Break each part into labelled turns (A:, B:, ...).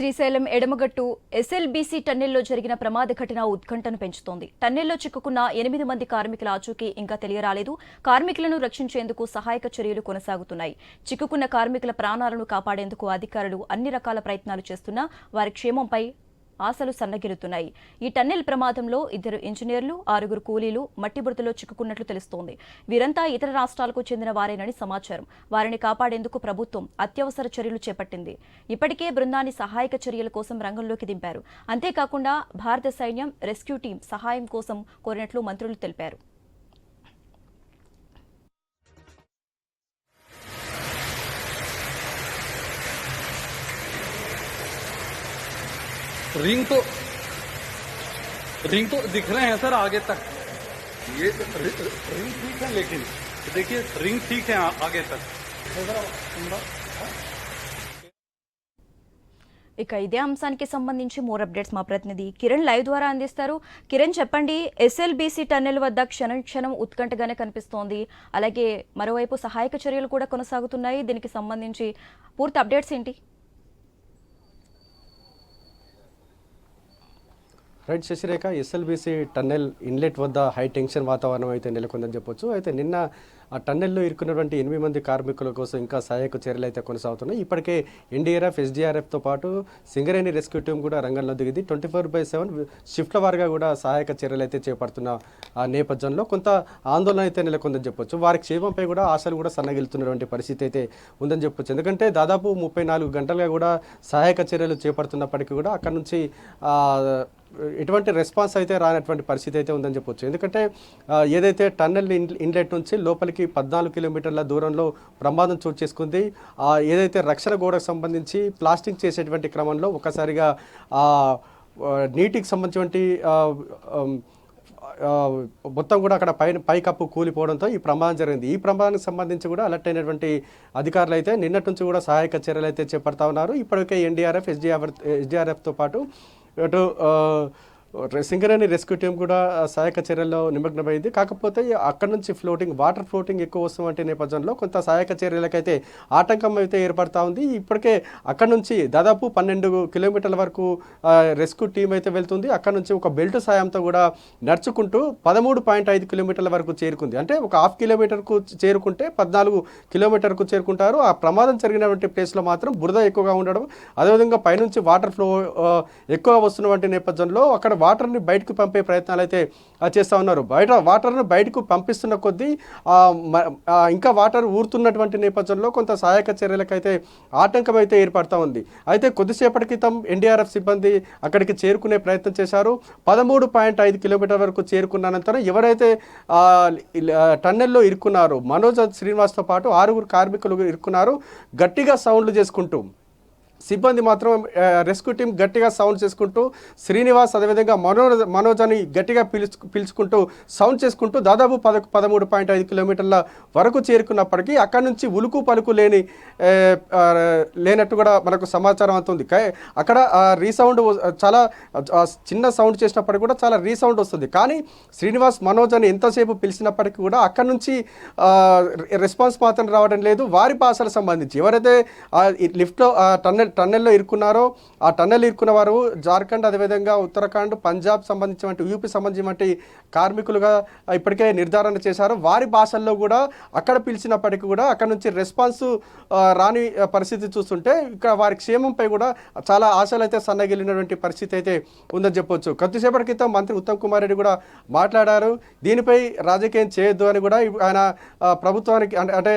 A: Srisailam ఎడమగట్టు SLBC టన్నెల్లో జరిగిన ప్రమాద ఘటన ఉత్కంఠను పెంచుతోంది. టన్నెల్లో చిక్కుకున్న ఎనిమిది మంది కార్మికుల ఆచూకీ ఇంకా తెలియరాలేదు. కార్మికులను రక్షించేందుకు సహాయక చర్యలు కొనసాగుతున్నాయి. చిక్కుకున్న కార్మికుల ప్రాణాలను కాపాడేందుకు అధికారులు అన్ని రకాల ప్రయత్నాలు చేస్తున్నా వారి క్షేమంపై ఆశలు సన్నగిలుతున్నాయి ఈ టన్నెల్ ప్రమాదంలో ఇద్దరు ఇంజనీర్లు ఆరుగురు కూలీలు మట్టి బురదలో చిక్కుకున్నట్లు తెలుస్తోంది. వీరంతా ఇతర రాష్ట్రాలకు చెందిన వారేనని సమాచారం. వారిని కాపాడేందుకు ప్రభుత్వం అత్యవసర చర్యలు చేపట్టింది. ఇప్పటికే బృందాన్ని సహాయక చర్యల కోసం రంగంలోకి దింపారు. అంతేకాకుండా భారత సైన్యం రెస్క్యూ టీం సహాయం కోసం కోరినట్లు మంత్రులు తెలిపారు.
B: रिंग तो रिंग तो दिख रहे हैं सर आगे तक ये रि- रिंग ठीक है लेकिन देखिए रिंग ठीक है आ- आगे तक
A: ఇక ఇదే అంశానికి సంబంధించి మోర్ అప్డేట్స్ మా ప్రతినిధి కిరణ్ లైవ్ ద్వారా అందిస్తారు కిరణ్ చెప్పండి ఎస్ఎల్బీసీ టన్నెల్ వద్ద క్షణం క్షణం ఉత్కంఠగానే కనిపిస్తోంది అలాగే మరోవైపు సహాయక చర్యలు కూడా కొనసాగుతున్నాయి దీనికి సంబంధించి పూర్తి అప్డేట్స్ ఏంటి
C: Right Sasirekha SLBC tunnel inlet వద్ద హై టెన్షన్ వాతావరణం అయితే నెలకొందని చెప్పొచ్చు. అయితే నిన్న ఆ టన్నెల్లో ఇరుకున్నటువంటి ఎనిమిది మంది కార్మికుల కోసం ఇంకా సహాయక చర్యలు అయితే కొనసాగుతున్నాయి. ఇప్పటికే ఎన్డీఆర్ఎఫ్ ఎస్డీఆర్ఎఫ్తో పాటు సింగరేణి రెస్క్యూ టీం కూడా రంగంలో దిగింది. ట్వంటీ ఫోర్ బై సెవెన్ షిఫ్ట్ల వారిగా కూడా సహాయక చర్యలు అయితే చేపడుతున్న ఆ నేపథ్యంలో కొంత ఆందోళన అయితే నెలకొందని చెప్పొచ్చు. వారి క్షేమంపై కూడా ఆశలు కూడా సన్నగిలుతున్నటువంటి పరిస్థితి అయితే ఉందని చెప్పొచ్చు. ఎందుకంటే దాదాపు ముప్పై నాలుగు గంటలుగా కూడా సహాయక చర్యలు చేపడుతున్నప్పటికీ కూడా అక్కడ నుంచి ఎటువంటి రెస్పాన్స్ అయితే రానటువంటి పరిస్థితి అయితే ఉందని చెప్పొచ్చు. ఎందుకంటే ఏదైతే టన్నెల్ ఇన్- ఇన్లెట్ నుంచి లోపలికి పద్నాలుగు కిలోమీటర్ల దూరంలో ప్రమాదం చోటు చేసుకుంది ఏదైతే రక్షణ గోడకు సంబంధించి ప్లాస్టింగ్ చేసేటువంటి క్రమంలో ఒక్కసారిగా నీటికి సంబంధించినటువంటి మొత్తం కూడా అక్కడ పైన పైకప్పు కూలిపోవడంతో ఈ ప్రమాదం జరిగింది. ఈ ప్రమాదానికి సంబంధించి కూడా అలర్ట్ అయినటువంటి అధికారులు అయితే నిన్నటి నుంచి కూడా సహాయక చర్యలు అయితే చేపడతా ఉన్నారు. ఇప్పటికే ఎన్డీఆర్ఎఫ్ ఎస్డీఆర్ఎఫ్ ఎస్డీఆర్ఎఫ్తో పాటు అటు సింగరేణి రెస్క్యూ టీం కూడా సహాయక చర్యల్లో నిమగ్నమైంది. కాకపోతే అక్కడ నుంచి ఫ్లోటింగ్ వాటర్ ఫ్లోటింగ్ ఎక్కువ వస్తున్నటువంటి నేపథ్యంలో కొంత సహాయక చర్యలకైతే ఆటంకం అయితే ఏర్పడతా ఉంది. ఇప్పటికే అక్కడ నుంచి దాదాపు పన్నెండు కిలోమీటర్ల వరకు రెస్క్యూ టీం అయితే వెళ్తుంది. అక్కడ నుంచి ఒక బెల్ట్ సాయంతో కూడా నడుచుకుంటూ పదమూడు పాయింట్ ఐదు కిలోమీటర్ల వరకు చేరుకుంది. అంటే ఒక హాఫ్ కిలోమీటర్కు చేరుకుంటే పద్నాలుగు కిలోమీటర్కు చేరుకుంటారు. ఆ ప్రమాదం జరిగినటువంటి ప్లేస్లో మాత్రం బురద ఎక్కువగా ఉండడం అదేవిధంగా పైనుంచి వాటర్ ఫ్లో ఎక్కువ వస్తున్నటువంటి నేపథ్యంలో అక్కడ వాటర్ని బయటకు పంపే ప్రయత్నాలు అయితే చేస్తూ ఉన్నారు. బయట వాటర్ను బయటకు పంపిస్తున్న కొద్దీ ఇంకా వాటర్ ఊరుతున్నటువంటి నేపథ్యంలో కొంత సహాయక చర్యలకైతే ఆటంకం అయితే ఏర్పడతా ఉంది. అయితే కొద్దిసేపటి క్రితం ఎన్డీఆర్ఎఫ్ సిబ్బంది అక్కడికి చేరుకునే ప్రయత్నం చేశారు. పదమూడు పాయింట్ ఐదు కిలోమీటర్ వరకు చేరుకున్న అనంతరం ఎవరైతే టన్నెల్లో ఇరుక్కున్నారు మనోజ్ శ్రీనివాస్తో పాటు ఆరుగురు కార్మికులు ఇరుక్కున్నారు. గట్టిగా సౌండ్లు చేసుకుంటూ సిబ్బంది మాత్రం రెస్క్యూ టీం గట్టిగా సౌండ్ చేసుకుంటూ శ్రీనివాస్ అదేవిధంగా మనోజ్ మనోజ్ అని గట్టిగా పిలుచు పిలుచుకుంటూ సౌండ్ చేసుకుంటూ దాదాపు పద పదమూడు పాయింట్ ఐదు కిలోమీటర్ల వరకు చేరుకున్నప్పటికీ అక్కడి నుంచి ఉలుకు పలుకు లేని లేనట్టు కూడా మనకు సమాచారం అవుతుంది. అక్కడ రీసౌండ్ చాలా చిన్న సౌండ్ చేసినప్పటికీ కూడా చాలా రీసౌండ్ వస్తుంది. కానీ శ్రీనివాస్ మనోజ్ అని ఎంతసేపు పిలిచినప్పటికీ కూడా అక్కడి నుంచి రెస్పాన్స్ మాత్రం రావడం లేదు. వారి భాషలకు సంబంధించి ఎవరైతే లిఫ్ట్లో టన్నెల్ టన్నెల్లో ఇరుక్కున్నారో ఆ టన్నెల్ ఇరుక్కున్న వారు జార్ఖండ్ అదేవిధంగా ఉత్తరాఖండ్ పంజాబ్ సంబంధించినటువంటి యూపీ సంబంధించినటువంటి కార్మికులుగా ఇప్పటికే నిర్ధారణ చేశారు. వారి భాషల్లో కూడా అక్కడ పిలిచినప్పటికీ కూడా అక్కడ నుంచి రెస్పాన్స్ రాని పరిస్థితి చూస్తుంటే ఇక్కడ వారి క్షేమంపై కూడా చాలా ఆశలు అయితే సన్నగిలినటువంటి పరిస్థితి అయితే ఉందని చెప్పొచ్చు. కొద్దిసేపటి క్రితం మంత్రి ఉత్తమ్ కుమార్ రెడ్డి కూడా మాట్లాడారు. దీనిపై రాజకీయం చేయొద్దు అని కూడా ఆయన ప్రభుత్వానికి అంటే అంటే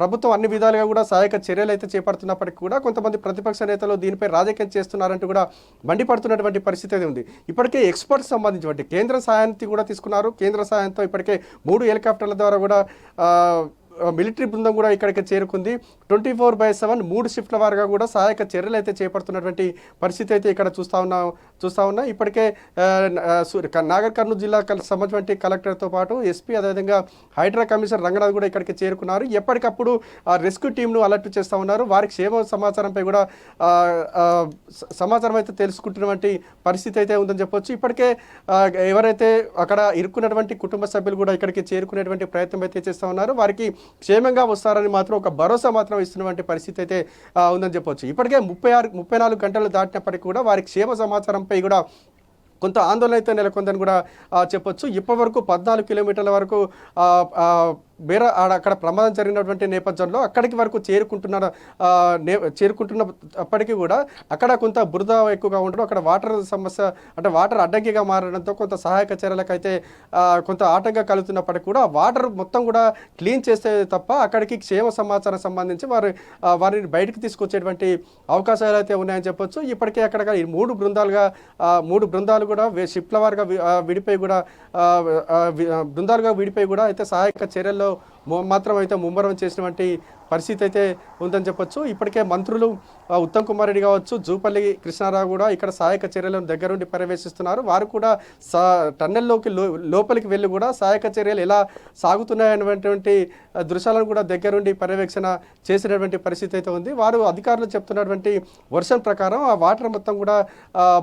C: ప్రభుత్వం అన్ని విధాలుగా కూడా సహాయక చర్యలు అయితే చేపడుతున్నప్పటికీ కూడా కొంతమంది ప్రతిపక్ష నేతలు దీనిపై రాజకీయం చేస్తున్నారంటూ కూడా మండిపడుతున్నటువంటి పరిస్థితి అయితే ఉంది. ఇప్పటికే ఎక్స్పర్ట్స్ సంబంధించినటువంటి కేంద్ర సహాయాన్ని కూడా తీసుకున్నారు. కేంద్ర సహాయంతో ఇప్పటికే మూడు హెలికాప్టర్ల ద్వారా కూడా మిలిటరీ బృందం కూడా ఇక్కడికి చేరుకుంది. ట్వంటీ ఫోర్ బై సెవెన్ మూడు షిఫ్ట్ల వారుగా కూడా సహాయక చర్యలు అయితే చేపడుతున్నటువంటి పరిస్థితి అయితే ఇక్కడ చూస్తా ఉన్నా చూస్తా ఉన్నా. ఇప్పటికే నాగర్ కర్నూలు జిల్లా కల్- సంబంధించిన కలెక్టర్తో పాటు ఎస్పీ అదేవిధంగా హైడ్రా కమిషనర్ రంగనాథ్ కూడా ఇక్కడికి చేరుకున్నారు. ఎప్పటికప్పుడు ఆ రెస్క్యూ టీంను అలర్ట్ చేస్తూ ఉన్నారు. వారికి క్షేమ సమాచారంపై కూడా సమాచారం అయితే తెలుసుకుంటున్నటువంటి పరిస్థితి అయితే ఉందని చెప్పొచ్చు. ఇప్పటికే ఎవరైతే అక్కడ ఇరుక్కున్నటువంటి కుటుంబ సభ్యులు కూడా ఇక్కడికి చేరుకునేటువంటి ప్రయత్నం అయితే చేస్తూ ఉన్నారు. వారికి క్షేమంగా వస్తారని మాత్రం ఒక భరోసా మాత్రం ఇస్తున్నటువంటి పరిస్థితి అయితే ఉందని చెప్పొచ్చు. ఇప్పటికే ముప్పై ఆరు ముప్పై నాలుగు గంటలు దాటినప్పటికీ కూడా వారి క్షేమ సమాచారంపై కూడా కొంత ఆందోళన అయితే నెలకొందని కూడా చెప్పొచ్చు. ఇప్పటివరకు పద్నాలుగు కిలోమీటర్ల వరకు బేర అక్కడ ప్రమాదం జరిగినటువంటి నేపథ్యంలో అక్కడికి వరకు చేరుకుంటున్న ఆ, నే చేరుకుంటున్నప్పటికీ కూడా అక్కడ కొంత బురద ఎక్కువగా ఉండడం అక్కడ వాటర్ సమస్య అంటే వాటర్ అడ్డంకిగా మారడంతో కొంత సహాయక చర్యలకైతే కొంత ఆటంకం కలుగుతున్నప్పటికీ కూడా వాటర్ మొత్తం కూడా క్లీన్ చేస్తే తప్ప అక్కడికి క్షేమ సమాచారం సంబంధించి వారి వారిని బయటకు తీసుకొచ్చేటువంటి అవకాశాలు అయితే ఉన్నాయని చెప్పొచ్చు. ఇప్పటికే అక్కడ ఈ మూడు బృందాలుగా మూడు బృందాలు కూడా షిప్ల వారుగా విడిపోయి కూడా బృందాలుగా విడిపోయి కూడా అయితే సహాయక చర్యల్లో మొ- మాత్రం అయితే ముమ్మరం చేసినటువంటి పరిస్థితి అయితే ఉందని చెప్పొచ్చు. ఇప్పటికే మంత్రులు ఉత్తమ్ కుమార్ రెడ్డి కావచ్చు జూపల్లి కృష్ణారావు కూడా ఇక్కడ సహాయక చర్యలను దగ్గరుండి పర్యవేక్షిస్తున్నారు. వారు కూడా సా టన్నెల్లోకి లో లోపలికి వెళ్ళి కూడా సహాయక చర్యలు ఎలా సాగుతున్నాయనేటువంటి దృశ్యాలను కూడా దగ్గరుండి పర్యవేక్షణ చేసినటువంటి పరిస్థితి అయితే ఉంది. వారు అధికారులు చెప్తున్నటువంటి వర్షం ప్రకారం ఆ వాటర్ మొత్తం కూడా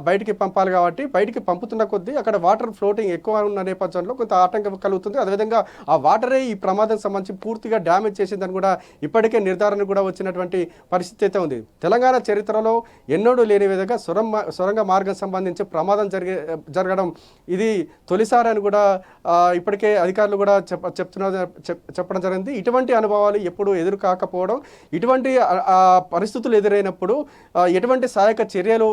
C: బయటికి పంపాలి కాబట్టి బయటికి పంపుతున్న కొద్దీ అక్కడ వాటర్ ఫ్లోటింగ్ ఎక్కువ ఉన్న నేపథ్యంలో కొంత ఆటంకం కలుగుతుంది. అదేవిధంగా ఆ వాటరే ఈ ప్రమాదం సంబంధించి పూర్తిగా డ్యామేజ్ చేసిందని కూడా ఇప్పటికే నిర్ధారణ కూడా వచ్చినటువంటి పరిస్థితి అయితే ఉంది. తెలంగాణ చరిత్రలో ఎన్నడూ లేని విధంగా సొరంగ సొరంగ మార్గం సంబంధించి ప్రమాదం జరిగే జరగడం ఇది తొలిసారి అని కూడా ఇప్పటికే అధికారులు కూడా చెప్ చెప్తున్న చెప్- చెప్పడం జరిగింది. ఇటువంటి అనుభవాలు ఎప్పుడు ఎదురు కాకపోవడం ఇటువంటి ఆ, పరిస్థితులు ఎదురైనప్పుడు ఎటువంటి సహాయక చర్యలు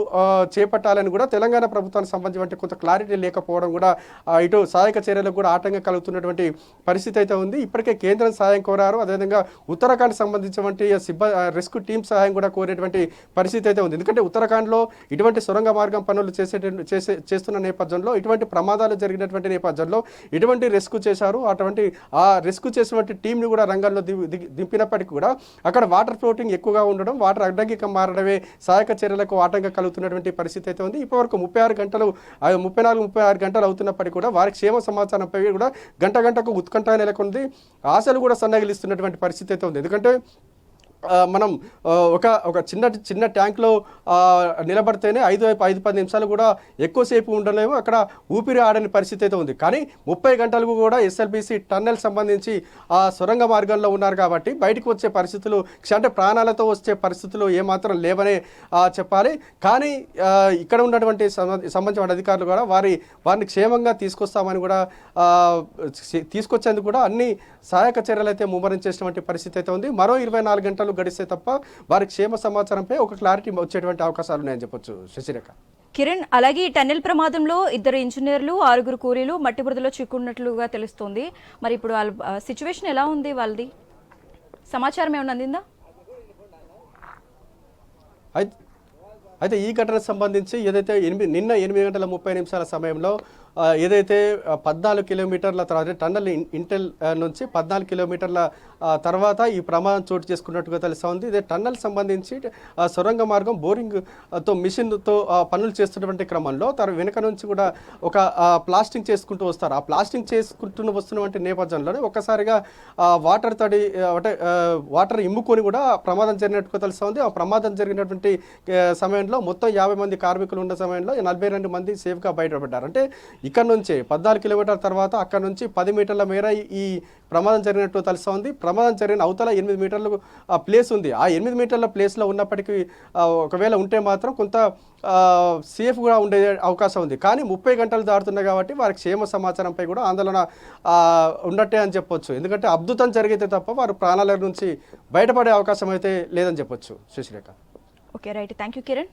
C: చేపట్టాలని కూడా తెలంగాణ ప్రభుత్వానికి సంబంధించి కొంత క్లారిటీ లేకపోవడం కూడా ఇటు సహాయక చర్యలకు కూడా ఆటంకం కలుగుతున్నటువంటి పరిస్థితి అయితే ఉంది. ఇప్పటికే కేంద్రం సహాయం కోరారు. అదేవిధంగా ఉత్తరాఖండ్ సంబంధించినటువంటి సిబ్బ రెస్క్యూ టీమ్ సహాయం కూడా కోరేటువంటి పరిస్థితి అయితే ఉంది. ఎందుకంటే ఉత్తరాఖండ్లో ఇటువంటి సొరంగ మార్గం పనులు చేసే చేసే చేస్తున్న నేపథ్యంలో ఇటువంటి ప్రమాదాలు జరిగినటువంటి నేపథ్యంలో ఇటువంటి రెస్క్యూ చేశారు. అటువంటి ఆ రెస్క్యూ చేసినటువంటి టీంని కూడా రంగంలో దింపినప్పటికీ కూడా అక్కడ వాటర్ ఫ్లోటింగ్ ఎక్కువగా ఉండడం వాటర్ అడ్డంకికం మారడమే సహాయక చర్యలకు ఆటంకం కలుగుతున్నటువంటి పరిస్థితి అయితే ఉంది. ఇప్పటివరకు ముప్పై ఆరు గంటలు ముప్పై నాలుగు ముప్పై ఆరు గంటలు అవుతున్నప్పటికీ కూడా వారి క్షేమ సమాచారంపై కూడా గంట గంటకు ఉత్కంఠ నెలకొంది. ఆశలు కూడా సన్నగిలిస్తున్నటువంటి పరిస్థితి అయితే ఉంది. ఎందుకంటే మనం ఒక ఒక చిన్న చిన్న ట్యాంక్లో నిలబడితేనే ఐదు ఐదు పది నిమిషాలు కూడా ఎక్కువసేపు ఉండలేము. అక్కడ ఊపిరి ఆడని పరిస్థితి అయితే ఉంది. కానీ ముప్పై గంటలకు కూడా ఎస్ఎల్బిసి టన్నెల్ సంబంధించి ఆ సొరంగ మార్గంలో ఉన్నారు కాబట్టి బయటకు వచ్చే పరిస్థితులు అంటే ప్రాణాలతో వచ్చే పరిస్థితులు ఏమాత్రం లేవనే చెప్పాలి. కానీ ఇక్కడ ఉన్నటువంటి సంబంధించిన అధికారులు కూడా వారి వారిని క్షేమంగా తీసుకొస్తామని కూడా తీసుకొచ్చేందుకు కూడా అన్ని సహాయక చర్యలు అయితే ముమ్మరం చేసినటువంటి పరిస్థితి అయితే ఉంది. మరో ఇరవై నాలుగు గంటలు గడిస్తే తప్ప వారి క్షేమ సమాచారంపై ఒక క్లారిటీ వచ్చేటువంటి అవకాశాలు ఉన్నాయని చెప్పొచ్చు శశిరేఖ.
A: కిరణ్ అలాగే ఈ టన్నెల్ ప్రమాదంలో ఇద్దరు ఇంజనీర్లు ఆరుగురు కూలీలు మట్టి బురదలో చిక్కున్నట్లుగా తెలుస్తోంది. మరి ఇప్పుడు వాళ్ళ సిచ్యువేషన్ ఎలా ఉంది వాళ్ళది? సమాచారం ఏమైనా అందిందా?
C: అయితే ఈ ఘటనకు సంబంధించి ఏదైతే ఎనిమిది నిన్న ఎనిమిది గంటల ముప్పై నిమిషాల సమయంలో ఏదైతే పద్నాలుగు కిలోమీటర్ల తర్వాత టన్నల్ ఇంటెల్ నుంచి పద్నాలుగు కిలోమీటర్ల తర్వాత ఈ ప్రమాదం చోటు చేసుకున్నట్టుగా తెలుస్తూ ఉంది ఇదే టన్నల్ సంబంధించి సొరంగ మార్గం బోరింగ్తో మిషన్తో పనులు చేస్తున్నటువంటి క్రమంలో తన వెనుక నుంచి కూడా ఒక ప్లాస్టింగ్ చేసుకుంటూ వస్తారు. ఆ ప్లాస్టింగ్ చేసుకుంటూ వస్తున్నటువంటి నేపథ్యంలోనే ఒక్కసారిగా వాటర్ తడి అంటే వాటర్ ఇమ్ముకొని కూడా ప్రమాదం జరిగినట్టుగా తెలుస్తోంది. ఆ ప్రమాదం జరిగినటువంటి సమయంలో మొత్తం యాభై మంది కార్మికులు ఉన్న సమయంలో నలభై రెండు మంది సేఫ్గా బయటపడ్డారు. అంటే ఇక్కడ నుంచి పద్నాలుగు కిలోమీటర్ల తర్వాత అక్కడ నుంచి పది మీటర్ల మేర ఈ- ప్రమాదం జరిగినట్టు తెలుస్తుంది. ప్రమాదం జరిగిన అవతల ఎనిమిది మీటర్లు ఆ ప్లేస్ ఉంది. ఆ ఎనిమిది మీటర్ల ప్లేస్లో ఉన్నప్పటికీ ఒకవేళ ఉంటే మాత్రం కొంత సేఫ్గా ఉండే అవకాశం ఉంది. కానీ ముప్పై గంటలు దాటుతున్నాయి కాబట్టి వారి క్షేమ సమాచారంపై కూడా ఆందోళన ఉండట్టే ఉన్నట్టే అని చెప్పొచ్చు. ఎందుకంటే అద్భుతం జరిగితే తప్ప వారు ప్రాణాల నుంచి బయటపడే అవకాశం అయితే లేదని చెప్పొచ్చు. Sasirekha.
A: Okay right. Thank you Kiran.